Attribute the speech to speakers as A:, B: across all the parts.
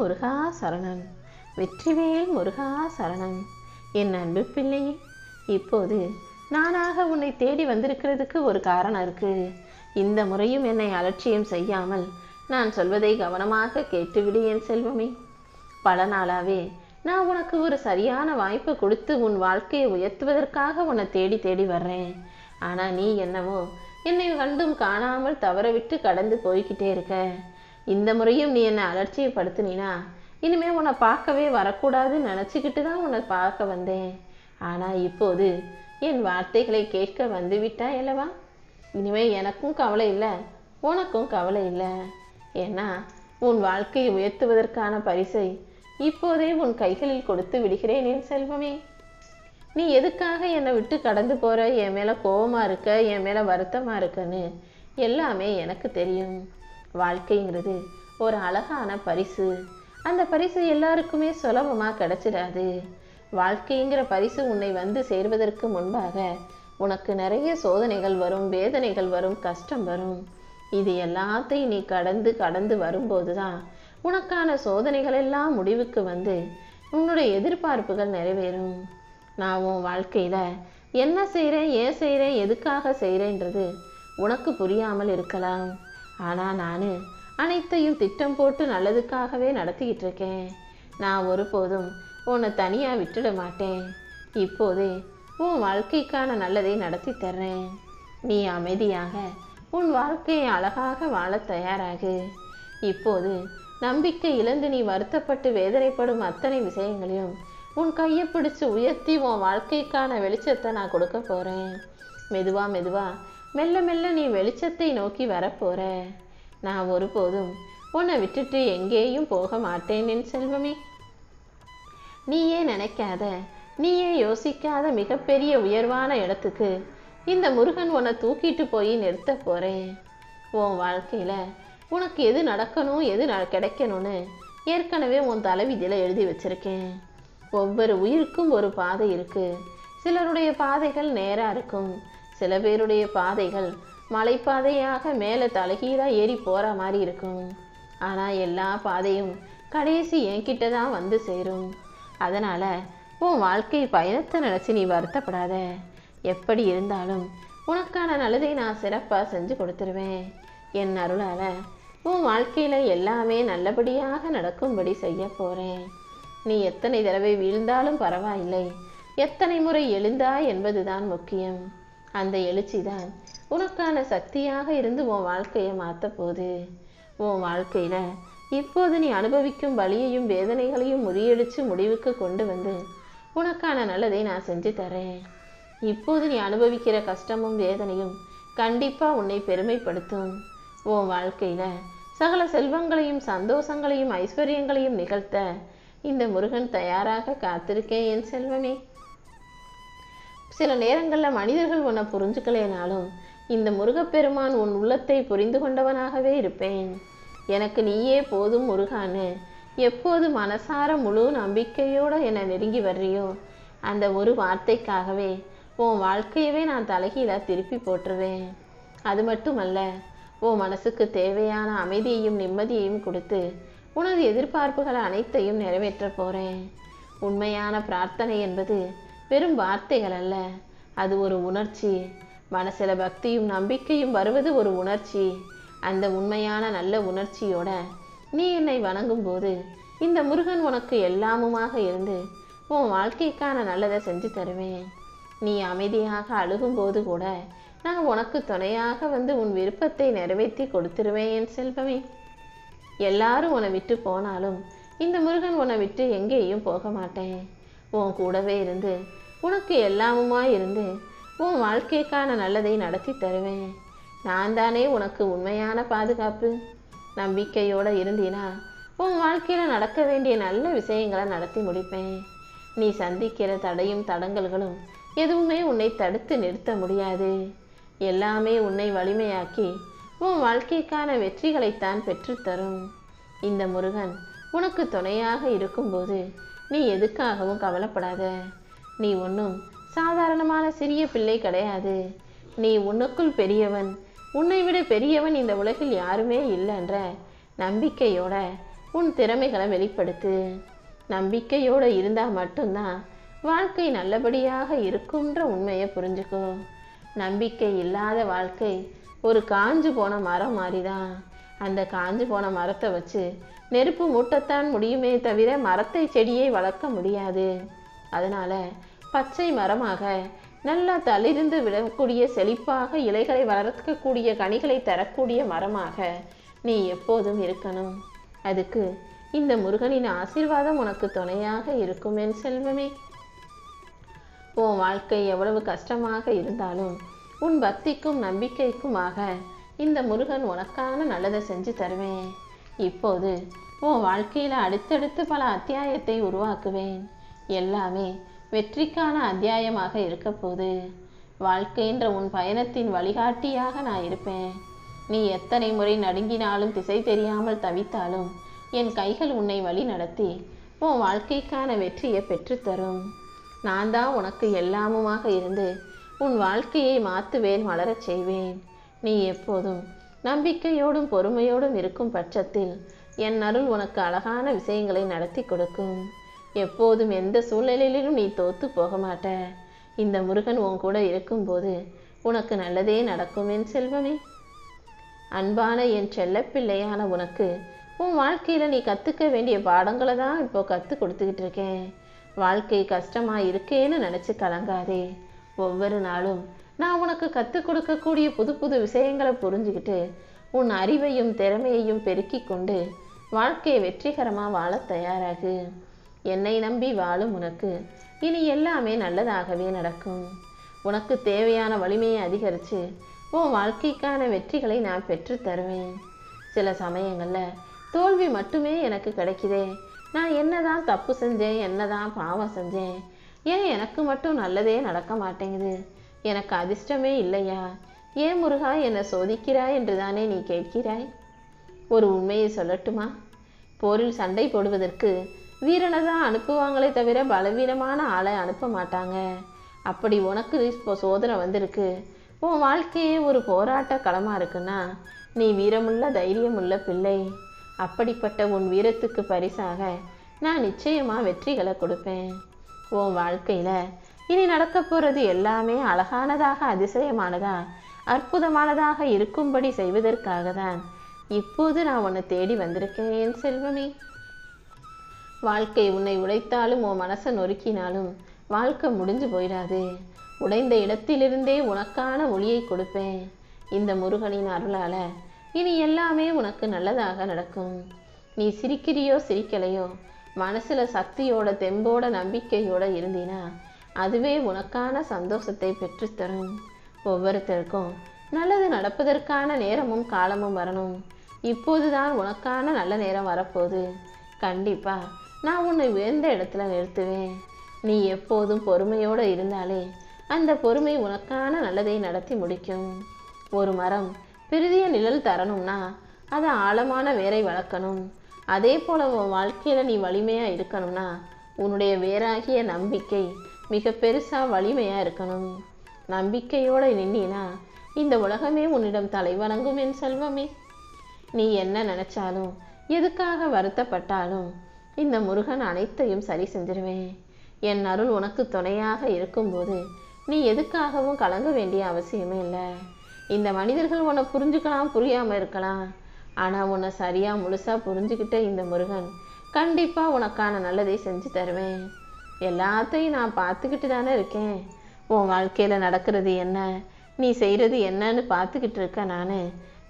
A: முருகா சரணன் வெற்றிவேல் முருகா சரணன் என் அன்பு பிள்ளையே இப்போது நானாக உன்னை தேடி வந்திருக்கிறதுக்கு ஒரு காரணம் இருக்கு. இந்த முறையும் என்னை அலட்சியம் செய்யாமல் நான் சொல்வதை கவனமாக கேட்டுவிடு என் செல்வமே. பல நாளாவே நான் உனக்கு ஒரு சரியான வாய்ப்பு கொடுத்து உன் வாழ்க்கையை உயர்த்துவதற்காக உன்னை தேடி தேடி வர்றேன். ஆனா நீ என்னவோ என்னை கண்டும் காணாமல் தவற விட்டு கடந்து போய்கிட்டே இருக்க. இந்த முறையும் நீ என்னை அலட்சியப்படுத்தினா இனிமே உன்னை பார்க்கவே வரக்கூடாதுன்னு நினச்சிக்கிட்டு தான் உன்னை பார்க்க வந்தேன். ஆனால் இப்போது என் வார்த்தைகளை கேட்க வந்து விட்டாய் அல்லவா? இனிமே எனக்கும் கவலை இல்லை உனக்கும் கவலை இல்லை. ஏன்னா உன் வாழ்க்கையை உயர்த்துவதற்கான பரிசை இப்போதே உன் கைகளில் கொடுத்து விடுகிறேன் என் செல்வமே. நீ எதுக்காக என்னை விட்டு கடந்து போகிற என் மேலே கோபமாக இருக்க? என் மேலே வருத்தமாக இருக்கன்னு எல்லாமே எனக்கு தெரியும். வாழ்க்கைங்கிறது ஒரு அழகான பரிசு. அந்த பரிசு எல்லாருக்குமே சுலபமாக கிடைச்சிடாது. வாழ்க்கைங்கிற பரிசு உன்னை வந்து சேர்வதற்கு முன்பாக உனக்கு நிறைய சோதனைகள் வரும் வேதனைகள் வரும் கஷ்டம் வரும். இது எல்லாத்தையும் நீ கடந்து கடந்து வரும்போது தான் உனக்கான சோதனைகள் எல்லாம் முடிவுக்கு வந்து உன்னுடைய எதிர்பார்ப்புகள் நிறைவேறும். நான் உன் வாழ்க்கையில் என்ன செய்கிறேன் ஏன் செய்கிறேன் எதுக்காக செய்கிறேன்றது உனக்கு புரியாமல் இருக்கலாம். ஆனால் நான் அனைத்தையும் திட்டம் போட்டு நல்லதுக்காகவே நடத்திக்கிட்டு இருக்கேன் நான் ஒருபோதும் உன்னை தனியாக விட்டுட மாட்டேன். இப்போதே உன் வாழ்க்கைக்கான நல்லதை நடத்தி தர்றேன். நீ அமைதியாக உன் வாழ்க்கையை அழகாக வாழத் தயாராகு. இப்போது நம்பிக்கை இழந்து நீ வருத்தப்பட்டு வேதனைப்படும் அத்தனை விஷயங்களையும் உன் கையை பிடிச்சு உயர்த்தி உன் வாழ்க்கைக்கான வெளிச்சத்தை நான் கொடுக்க போகிறேன் மெதுவாக மெதுவாக மெல்ல மெல்ல நீ வெளிச்சத்தை நோக்கி வரப்போற. நான் ஒருபோதும் உன்னை விட்டுட்டு எங்கேயும் போக மாட்டேன் என் செல்வமே. நீயே நினைக்காத நீயே யோசிக்காத மிகப்பெரிய உயர்வான இடத்துக்கு இந்த முருகன் உன்னை தூக்கிட்டு போய் நிறுத்த போறேன். உன் வாழ்க்கையில உனக்கு எது நடக்கணும் எது கிடைக்கணும்னு ஏற்கனவே உன் தலைவிதியில் எழுதி வச்சிருக்கேன். ஒவ்வொரு உயிருக்கும் ஒரு பாதை இருக்கு. சிலருடைய பாதைகள் நேராக இருக்கும். சில பேருடைய பாதைகள் மலைப்பாதையாக மேலே தலைகீழாக ஏறி போகிற மாதிரி இருக்கும். ஆனால் எல்லா பாதையும் கடைசி என்கிட்ட தான் வந்து சேரும். அதனால் உன் வாழ்க்கை பயணத்தை நினச்சி நீ வருத்தப்படாத. எப்படி இருந்தாலும் உனக்கான நல்லதை நான் சிறப்பாக செஞ்சு கொடுத்துருவேன். என் அருளால் உன் வாழ்க்கையில் எல்லாமே நல்லபடியாக நடக்கும்படி செய்ய போகிறேன் நீ எத்தனை தடவை வீழ்ந்தாலும் பரவாயில்லை. எத்தனை முறை எழுந்தாய் என்பதுதான் முக்கியம். அந்த எழுச்சி தான் உனக்கான சக்தியாக இருந்து உன் வாழ்க்கையை மாற்ற போது உன் வாழ்க்கையில இப்போது நீ அனுபவிக்கும் வலியையும் வேதனைகளையும் முறியடிச்சு முடிவுக்கு கொண்டு வந்து உனக்கான நல்லதை நான் செஞ்சு தரேன். இப்போது நீ அனுபவிக்கிற கஷ்டமும் வேதனையும் கண்டிப்பாக உன்னை பெருமைப்படுத்தும். உன் வாழ்க்கையில சகல செல்வங்களையும் சந்தோஷங்களையும் ஐஸ்வர்யங்களையும் நிகழ்த்த இந்த முருகன் தயாராக காத்திருக்கேன் என் செல்வமே. சில நேரங்களில் மனிதர்கள் உன்னை புரிஞ்சுக்கலேனாலும் இந்த முருகப்பெருமான் உன் உள்ளத்தை புரிந்து கொண்டவனாகவே இருப்பேன். எனக்கு நீயே போதும் முருகான்னு எப்போது மனசார முழு நம்பிக்கையோடு என்னை நெருங்கி வர்றியோ அந்த ஒரு வார்த்தைக்காகவே உன் வாழ்க்கையவே நான் தலைகீழ திருப்பி போட்டுருவேன். அது மட்டுமல்ல உன் மனசுக்கு தேவையான அமைதியையும் நிம்மதியையும் கொடுத்து உனது எதிர்பார்ப்புகள் அனைத்தையும் நிறைவேற்ற போகிறேன் உண்மையான பிரார்த்தனை என்பது வெறும் வார்த்தைகள் அல்ல. அது ஒரு உணர்ச்சி. மனசில் பக்தியும் நம்பிக்கையும் வருவது ஒரு உணர்ச்சி. அந்த உண்மையான நல்ல உணர்ச்சியோட நீ என்னை வணங்கும் போது இந்த முருகன் உனக்கு எல்லாமுமாக இருந்து உன் வாழ்க்கைக்கான நல்லதை செஞ்சு தருவேன். நீ அமைதியாக அழுகும்போது கூட நான் உனக்கு துணையாக வந்து உன் விருப்பத்தை நிறைவேற்றி கொடுத்துருவேன் என் செல்வமே. எல்லாரும் உன்னை விட்டு போனாலும் இந்த முருகன் உன்னை விட்டு எங்கேயும் போக மாட்டேன். உன் கூடவே இருந்து உனக்கு எல்லாமுமா இருந்து உன் வாழ்க்கைக்கான நல்லதை நடத்தி தருவேன். நான் தானே உனக்கு உண்மையான பாதுகாப்பு. நம்பிக்கையோடு இருந்தீனா உன் வாழ்க்கையில் நடக்க வேண்டிய நல்ல விஷயங்களை நடத்தி முடிப்பேன். நீ சந்திக்கிற தடையும் தடங்கல்களும் எதுவுமே உன்னை தடுத்து நிறுத்த முடியாது. எல்லாமே உன்னை வலிமையாக்கி உன் வாழ்க்கைக்கான வெற்றிகளைத்தான் பெற்றுத்தரும் இந்த முருகன் உனக்கு துணையாக இருக்கும்போது நீ எதுக்காகவும் கவலைப்படாத. நீ ஒன்றும் சாதாரணமான சிறிய பிள்ளை கிடையாது. நீ உனக்குள் பெரியவன். உன்னை விட பெரியவன் இந்த உலகில் யாருமே இல்லைன்ற நம்பிக்கையோட உன் திறமைகளை வெளிப்படுத்து. நம்பிக்கையோடு இருந்தால் மட்டும்தான் வாழ்க்கை நல்லபடியாக இருக்கும்ன்ற உண்மையை புரிஞ்சுக்கோ. நம்பிக்கை இல்லாத வாழ்க்கை ஒரு காஞ்சு போன மரம் மாதிரிதான். அந்த காஞ்சு போன மரத்தை வச்சு நெருப்பு மூட்டத்தான் முடியுமே தவிர மரத்தை செடியை வளர்க்க முடியாது. அதனால பச்சை மரமாக நல்லா தளிர்ந்து விடக்கூடிய செழிப்பாக இலைகளை வளர்க்கக்கூடிய கனிகளை தரக்கூடிய மரமாக நீ எப்போதும் இருக்கணும். அதுக்கு இந்த முருகனின் ஆசீர்வாதம் உனக்கு துணையாக இருக்கும் என் செல்வமே. உன் வாழ்க்கை எவ்வளவு கஷ்டமாக இருந்தாலும் உன் பக்திக்கும் நம்பிக்கைக்குமாக இந்த முருகன் உனக்கான நல்லதை செஞ்சு தருவேன். இப்போது உன் வாழ்க்கையில் அடுத்தடுத்து பல அத்தியாயத்தை உருவாக்குவேன். எல்லாமே வெற்றிக்கான அத்தியாயமாக இருக்க போது வாழ்க்கைன்ற உன் பயணத்தின் வழிகாட்டியாக நான் இருப்பேன். நீ எத்தனை முறை நடுங்கினாலும் திசை தெரியாமல் தவித்தாலும் என் கைகள் உன்னை வழி நடத்தி உன் வாழ்க்கைக்கான வெற்றியை பெற்றுத்தரும். நான் தான் உனக்கு எல்லாமுமாக இருந்து உன் வாழ்க்கையை மாற்றுவேன் மலரச் செய்வேன். நீ எப்போதும் நம்பிக்கையோடும் பொறுமையோடும் இருக்கும் பட்சத்தில் என் அருள் உனக்கு அழகான விஷயங்களை நடத்தி கொடுக்கும். எப்போதும் எந்த சூழ்நிலையிலும் நீ தோத்து போக மாட்ட. இந்த முருகன் உன் கூட இருக்கும்போது உனக்கு நல்லதே நடக்கும் என் செல்வமே. அன்பான என் செல்லப்பிள்ளையான உனக்கு உன் வாழ்க்கையில் நீ கற்றுக்க வேண்டிய பாடங்களை தான் இப்போ கற்றுக் கொடுத்துக்கிட்டு இருக்கேன். வாழ்க்கை கஷ்டமாக இருக்கேன்னு நினச்சி கலங்காதே. ஒவ்வொரு நாளும் நான் உனக்கு கற்றுக் கொடுக்கக்கூடிய புது புது விஷயங்களை புரிஞ்சுக்கிட்டு உன் அறிவையும் திறமையையும் பெருக்கிக் கொண்டு வாழ்க்கையை வெற்றிகரமாக வாழ தயாராகு. என்னை நம்பி வாழும் உனக்கு. இனி எல்லாமே நல்லதாகவே நடக்கும். உனக்கு தேவையான வலிமையை அதிகரித்து உன் வாழ்க்கைக்கான வெற்றிகளை நான் பெற்று தருவேன். சில சமயங்களில் தோல்வி மட்டுமே எனக்கு கிடைக்குதே. நான் என்னதான் தப்பு செஞ்சேன் என்னதான் பாவம் செஞ்சேன். ஏன் எனக்கு மட்டும் நல்லதே நடக்க மாட்டேங்குது? எனக்கு அதிர்ஷ்டமே இல்லையா? ஏன் முருகா என்னை சோதிக்கிறாய் என்று தானே நீ கேட்கிறாய்? ஒரு உண்மையை சொல்லட்டுமா? போரில் சண்டை போடுவதற்கு வீரனை தான் அனுப்புவாங்களே தவிர பலவீனமான ஆளை அனுப்ப மாட்டாங்க. அப்படி உனக்கு இப்போ சோதனை வந்திருக்கு. உன் வாழ்க்கையே ஒரு போராட்ட களமாக இருக்குன்னா நீ வீரமுள்ள தைரியமுள்ள பிள்ளை. அப்படிப்பட்ட உன் வீரத்துக்கு பரிசாக நான் நிச்சயமாக வெற்றிகளை கொடுப்பேன். உன் வாழ்க்கையில் இனி நடக்க போகிறது எல்லாமே அழகானதாக அதிசயமானதா அற்புதமானதாக இருக்கும்படி செய்வதற்காக தான் இப்போது நான் உன்னை தேடி வந்திருக்கேன் என் செல்வமே. வாழ்க்கை உன்னை உடைத்தாலும் உன் மனசை நொறுக்கினாலும் வாழ்க்கை முடிஞ்சு போயிடாது. உடைந்த இடத்திலிருந்தே உனக்கான ஒளியை கொடுப்பேன். இந்த முருகனின் அருளால இனி எல்லாமே உனக்கு நல்லதாக நடக்கும். நீ சிரிக்கிறியோ சிரிக்கலையோ மனசுல சக்தியோட தெம்போட நம்பிக்கையோட இருந்தினா அதுவே உனக்கான சந்தோஷத்தை பெற்றுத்தரும். ஒவ்வொருத்தருக்கும் நல்லது நடப்பதற்கான நேரமும் காலமும் வரணும். இப்போதுதான் உனக்கான நல்ல நேரம் வரப்போகுது. கண்டிப்பா நான் உன்னை உயர்ந்த இடத்துல நிறுத்துவேன். நீ எப்போதும் பொறுமையோடு இருந்தாலே அந்த பொறுமை உனக்கான நல்லதை நடத்தி முடிக்கும். ஒரு மரம் பிரிதிய நிழல் தரணும்னா அது ஆழமான வேரை வளர்க்கணும். அதே போல உன் வாழ்க்கையில் நீ வலிமையாக இருக்கணும்னா உன்னுடைய வேராகிய நம்பிக்கை மிக பெருசாக வலிமையாக இருக்கணும். நம்பிக்கையோடு நின்னா இந்த உலகமே உன்னிடம் தலை வணங்கும் என் செல்வமே. நீ என்ன நினைச்சாலும் எதுக்காக வருத்தப்பட்டாலும் இந்த முருகன் அனைத்தையும் சரி செஞ்சிருவேன் என் அருள் உனக்கு துணையாக இருக்கும்போது நீ எதுக்காகவும் கலங்க வேண்டிய அவசியமே இல்லை. இந்த மனிதர்கள் உன்னை புரிஞ்சுக்கலாம் புரியாமல் இருக்கலாம். ஆனால் உன்னை சரியாக முழுசாக புரிஞ்சுக்கிட்ட இந்த முருகன் கண்டிப்பாக உனக்கான நல்லதை செஞ்சு தருவேன் எல்லாத்தையும் நான் பார்த்துக்கிட்டு தானே இருக்கேன். உன் வாழ்க்கையில் நடக்கிறது என்ன? நீ செய்கிறது என்னன்னு பார்த்துக்கிட்டு இருக்க நான்.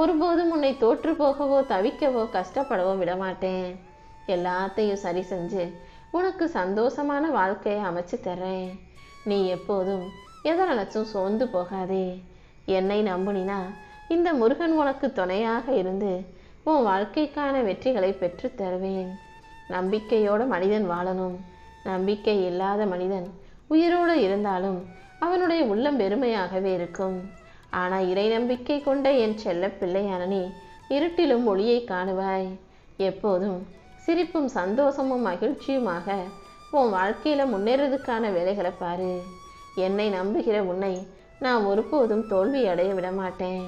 A: ஒருபோதும் உன்னை தோற்று போகவோ தவிக்கவோ கஷ்டப்படவோ விடமாட்டேன். எல்லாத்தையும் சரி செஞ்சு உனக்கு சந்தோஷமான வாழ்க்கையை அமைச்சு தர்றேன். நீ எப்போதும் எதை நினச்சும் சோர்ந்து போகாதே. என்னை நம்புனினா இந்த முருகன் உனக்கு துணையாக இருந்து உன் வாழ்க்கைக்கான வெற்றிகளை பெற்றுத் தருவேன். நம்பிக்கையோட மனிதன் வாழணும். நம்பிக்கை இல்லாத மனிதன் உயிரோடு இருந்தாலும் அவனுடைய உள்ளம் வெறுமையாகவே இருக்கும். ஆனால் இறை நம்பிக்கை கொண்ட என் செல்ல பிள்ளையான நீ இருட்டிலும் ஒளியை காணுவாய். எப்போதும் சிரிப்பும் சந்தோஷமும் மகிழ்ச்சியுமாக உன் வாழ்க்கையில் முன்னேறதுக்கான வேலைகளை பாரு. என்னை நம்புகிற உன்னை நான் ஒருபோதும் தோல்வி அடைய விட மாட்டேன்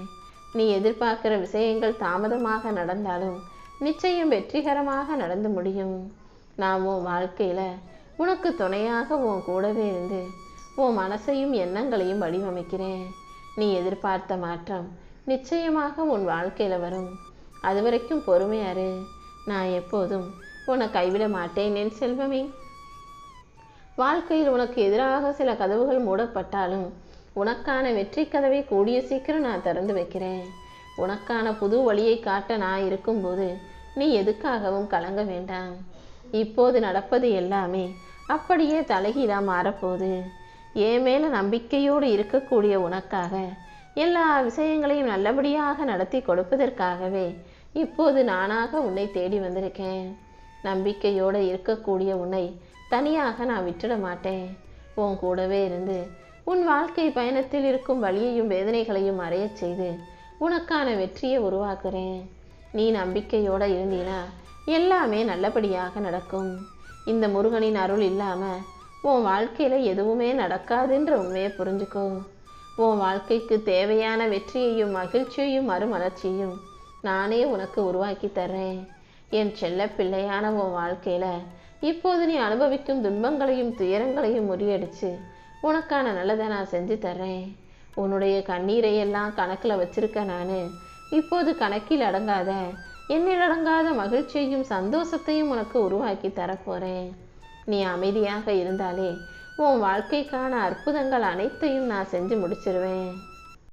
A: நீ எதிர்பார்க்கிற விஷயங்கள் தாமதமாக நடந்தாலும் நிச்சயம் வெற்றிகரமாக நடந்து முடியும். நான் உன் வாழ்க்கையில் உனக்கு துணையாக உன் கூடவே இருந்து உன் மனசையும் எண்ணங்களையும் வடிவமைக்கிறேன். நீ எதிர்பார்த்த மாற்றம் நிச்சயமாக உன் வாழ்க்கையில் வரும். அது வரைக்கும் பொறுமையாரு நான் எப்போதும் உன்னை கைவிட மாட்டேன் என் செல்வமே. வாழ்க்கையில் உனக்கு எதிராக சில கதவுகள் மூடப்பட்டாலும் உனக்கான வெற்றி கதவை கூடிய சீக்கிரம் நான் திறந்து வைக்கிறேன். உனக்கான புது வழியை காட்ட நான் இருக்கும்போது நீ எதுக்காகவும் கலங்க வேண்டாம். இப்போது நடப்பது எல்லாமே அப்படியே தலைகீழா மாறப்போகுது. என் மேல நம்பிக்கையோடு இருக்கக்கூடிய உனக்காக எல்லா விஷயங்களையும் நல்லபடியாக நடத்தி கொடுப்பதற்காகவே இப்போது நானாக உன்னை தேடி வந்திருக்கேன். நம்பிக்கையோடு இருக்கக்கூடிய உன்னை தனியாக நான் விட்டுட மாட்டேன். உன் கூடவே இருந்து உன் வாழ்க்கை பயணத்தில் இருக்கும் வழியையும் வேதனைகளையும் அறையச் செய்து உனக்கான வெற்றியை உருவாக்குறேன். நீ நம்பிக்கையோடு இருந்தீனா எல்லாமே நல்லபடியாக நடக்கும். இந்த முருகனின் அருள் இல்லாமல் உன் வாழ்க்கையில் எதுவுமே நடக்காதுன்ற உண்மையை புரிஞ்சுக்கோ. உன் வாழ்க்கைக்கு தேவையான வெற்றியையும் மகிழ்ச்சியையும் மறுமலர்ச்சியும் நானே உனக்கு உருவாக்கி தர்றேன். என் செல்ல பிள்ளையான உன் வாழ்க்கையில் இப்போது நீ அனுபவிக்கும் துன்பங்களையும் துயரங்களையும் முறியடிச்சு உனக்கான நல்லதை நான் செஞ்சு தர்றேன். உன்னுடைய கண்ணீரை எல்லாம் கணக்கில் வச்சிருக்க நான். இப்போது கணக்கில் அடங்காத என்னில் அடங்காத மகிழ்ச்சியையும் சந்தோஷத்தையும் உனக்கு உருவாக்கி தரப்போறேன். நீ அமைதியாக இருந்தாலே உன் வாழ்க்கைக்கான அற்புதங்கள் அனைத்தையும் நான் செஞ்சு முடிச்சிருவேன்.